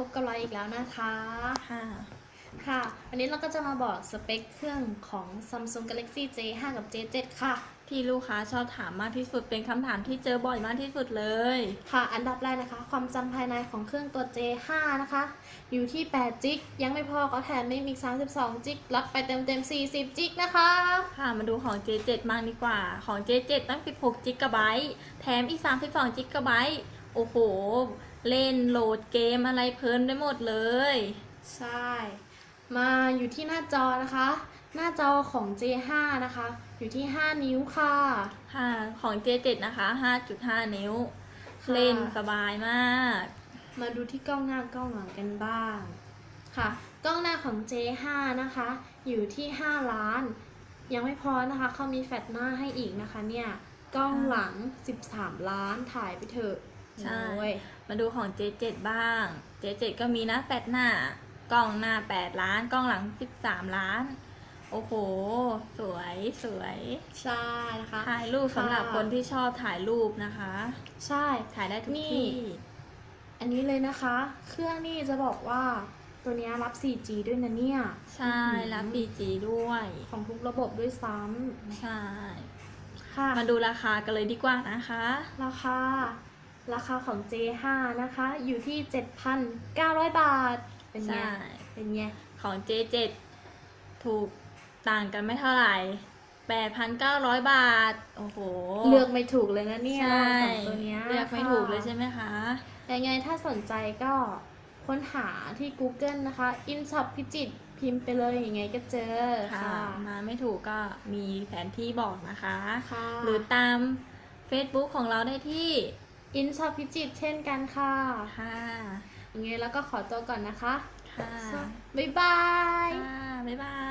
พบกับเราอีกแล้วนะคะค่ะค่ะ วันนี้เราก็จะมาบอกสเปคเครื่องของ Samsung Galaxy J5 กับ J7 ค่ะ ที่ลูกค้าชอบถามมากที่สุดเป็นคำถามที่เจอบ่อยมากที่สุดเลย ค่ะ อันดับแรกนะคะ ความจำภายในของเครื่องตัว J5 นะคะ อยู่ที่8จิกยังไม่พอเขาแถมไม่มี32จิกรับไปเต็มๆ40จิกนะคะ ค่ะ มาดูของ J7 มากดีกว่า ของ J7 ตั้ง16 g b แถมอีก32 g b โอ้โห เล่นโหลดเกมอะไรเพลินได้หมดเลย ใช่ มาอยู่ที่หน้าจอนะคะ หน้าจอของ J5 นะคะ อยู่ที่ 5 นิ้วค่ะ ค่ะ ของ J7 นะคะ 5.5 นิ้ว ค่ะ เล่นสบายมาก มาดูที่กล้องหน้ากล้องหลังกันบ้าง ค่ะ กล้องหน้าของ J5 นะคะ อยู่ที่ 5 ล้าน ยังไม่พอนะคะ เขามีแฟลชหน้าให้อีกนะคะเนี่ย กล้องหลัง 13 ล้านถ่ายไปเถอะ ใช่ โอ้ยมาดูของ J7 บ้าง J7 ก็มีนะแฟลชหน้ากล้องหน้า 8 ล้าน กล้องหลัง 13 ล้าน โอ้โห สวยสวยใช่นะคะ ถ่ายรูปสำหรับค่ะคนที่ชอบถ่ายรูปนะคะ ใช่ ถ่ายได้ทุกนี่ ที่ อันนี้เลยนะคะ เครื่องนี่จะบอกว่าตัวเนี้ยรับ 4G ด้วยนะเนี่ย ใช่ รับ 4G ด้วย ของทุกระบบด้วยซ้ใช่ำค่ะมาดูราคากันเลยดีกว่านะคะ ราคา ราคาของ J5 นะคะ อยู่ที่ 7,900 บาท เป็นไง ใช่ เป็นไง ของ J7 ถูกต่างกันไม่เท่าไหร่ 8,900 บาท โอ้โหเลือกไม่ถูกเลยนะเนี่ยใช่สองตัวเนี้ยเลือกไม่ถูกเลยใช่ไหมคะ ยังไงถ้าสนใจก็ค้นหาที่ Google นะคะ InShop พิจิตรพิมพ์ไปเลยยังไงก็เจอค่ะค่ะมาไม่ถูกก็มีแผนที่บอกนะคะ ค่ะ หรือตาม Facebook ของเราได้ที่ InShop พิจิตรเช่นกันค่ะค่ะยังไงแล้วก็ขอตัวก่อนนะคะ ค่ะ บ๊ายบาย ค่ะ บ๊ายบาย